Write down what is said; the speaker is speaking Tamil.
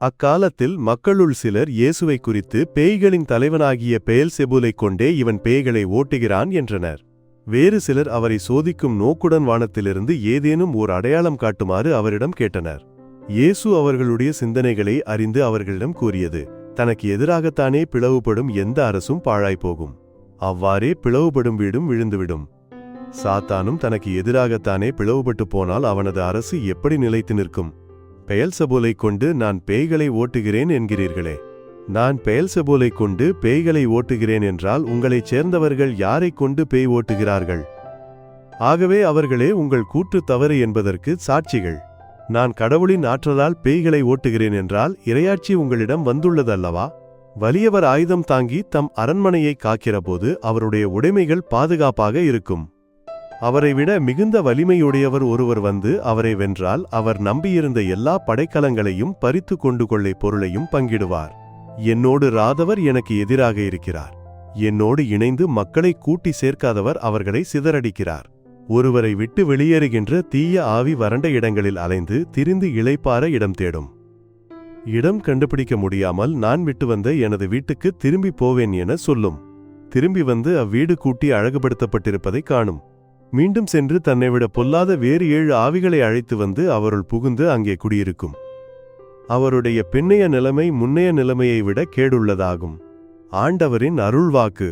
அக்காலத்தில் மக்களுள் சிலர் இயேசுவை குறித்து பேய்களின் தலைவனாகிய பெயல்செபூலைக் கொண்டே இவன் பேய்களை ஓட்டுகிறான் என்றனர். வேறு சிலர் அவரை சோதிக்கும் நோக்குடன் வானத்திலிருந்து ஏதேனும் ஓர் அடையாளம் காட்டுமாறு அவரிடம் கேட்டனர். இயேசு அவர்களுடைய சிந்தனைகளை அறிந்து அவர்களிடம் கூறியது தனக்கு எதிராகத்தானே பிளவுபடும் எந்த அரசும் பாழாய்ப்போகும் அவ்வாறே பிளவுபடும் வீடும் விழுந்துவிடும். சாத்தானும் தனக்கு எதிராகத்தானே பிளவுபட்டு போனால் அவனது அரசு எப்படி நிலைத்து நிற்கும்? பெயல்சபோலை கொண்டு நான் பேய்களை ஓட்டுகிறேன் என்கிறீர்களே. நான் பெயல்சபோலை கொண்டு பேய்களை ஓட்டுகிறேன் என்றால் உங்களைச் சேர்ந்தவர்கள் யாரைக் கொண்டு பேய் ஓட்டுகிறார்கள்? ஆகவே அவர்களே உங்கள் கூற்று தவறு என்பதற்கு சாட்சிகள். நான் கடவுளின் ஆற்றலால் பேய்களை ஓட்டுகிறேன் என்றால் இரையாட்சி உங்களிடம் வந்துள்ளதல்லவா? வலியவர் ஆயுதம் தாங்கி தம் அரண்மனையை காக்கிறபோது அவருடைய உடைமைகள் பாதுகாப்பாக இருக்கும். அவரை விட மிகுந்த வலிமையுடையவர் ஒருவர் வந்து அவரை வென்றால் அவர் நம்பியிருந்த எல்லா படைக்கலங்களையும் பறித்து கொண்டு கொள்ளை பொருளையும் பங்கிடுவார். என்னோடு ராதவர் எனக்கு எதிராக இருக்கிறார். என்னோடு இணைந்து மக்களை கூட்டி சேர்க்காதவர் அவர்களை சிதறடிக்கிறார். ஒருவரை விட்டு வெளியேறுகின்ற தீய ஆவி வறண்ட இடங்களில் அலைந்து திரிந்து இளைப்பார இடம் தேடும். இடம் கண்டுபிடிக்க முடியாமல் நான் விட்டு வந்த எனது வீட்டுக்கு திரும்பி போவேன் என சொல்லும். திரும்பி வந்து அவ்வீடு கூட்டி அழகுபடுத்தப்பட்டிருப்பதை காணும். மீண்டும் சென்று தன்னை விட பொல்லாத வேறு ஏழு ஆவிகளை அழைத்து வந்து அவருள் புகுந்து அங்கே குடியிருக்கும். அவருடைய பின்னைய நிலைமை முன்னைய நிலைமையை விட கேடுள்ளதாகும். ஆண்டவரின் அருள்வாக்கு.